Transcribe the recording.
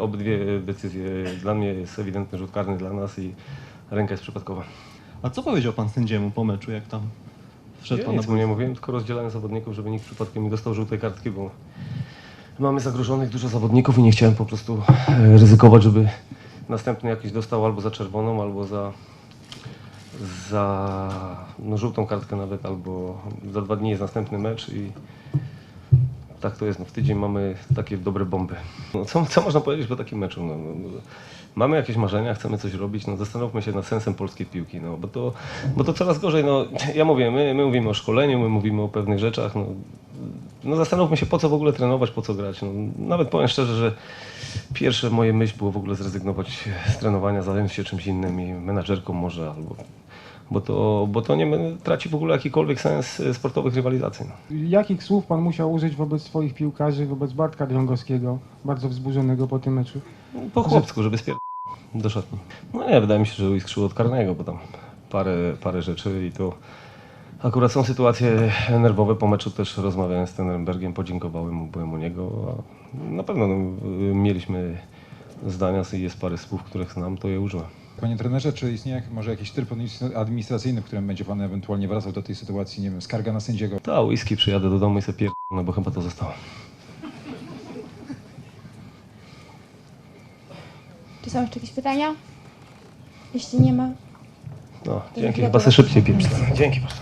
Obydwie decyzje dla mnie jest ewidentny rzut karny dla nas i ręka jest przypadkowa. A co powiedział pan sędziemu po meczu, jak tam wszedł Ja pan na nic mu nie mówiłem, tylko rozdzielałem zawodników, żeby nikt przypadkiem nie dostał żółtej kartki, bo mamy zagrożonych dużo zawodników i nie chciałem po prostu e, ryzykować, żeby następny jakiś dostał albo za czerwoną, albo za, za no, żółtą kartkę nawet, albo za dwa dni jest następny mecz i tak to jest. No, w tydzień mamy takie dobre bomby. No, co, co można powiedzieć po takim meczu? No, no, no, mamy jakieś marzenia, chcemy coś robić, no zastanówmy się nad sensem polskiej piłki, no, bo, to, bo to coraz gorzej. No, ja mówię, my, my mówimy o szkoleniu, my mówimy o pewnych rzeczach. No, no zastanówmy się, po co w ogóle trenować, po co grać. No, nawet powiem szczerze, że pierwsze moje myśl było w ogóle zrezygnować z trenowania, zająć się czymś innym i menadżerką może, albo, bo, to, bo to nie traci w ogóle jakikolwiek sens e, sportowych rywalizacji. No. Jakich słów pan musiał użyć wobec swoich piłkarzy, wobec Bartka Drągowskiego, bardzo wzburzonego po tym meczu? Po chłopsku, żeby spier... do szatni. No nie, wydaje mi się, że uiskrzyło od karnego, bo tam parę, parę rzeczy i to akurat są sytuacje nerwowe. Po meczu też rozmawiałem z trenerem Bergiem, podziękowałem mu, byłem u niego. A na pewno no, mieliśmy zdania jest parę słów, których znam, to je użyłem. Panie trenerze, czy istnieje może jakiś tryb administracyjny, w którym będzie pan ewentualnie wracał do tej sytuacji, nie wiem, skarga na sędziego? Ta whisky przyjadę do domu i sobie pier... no bo chyba to zostało. Czy są jeszcze jakieś pytania? Jeśli nie ma, No, dzięki, chyba sobie szybciej pieprzę. Dzięki bardzo.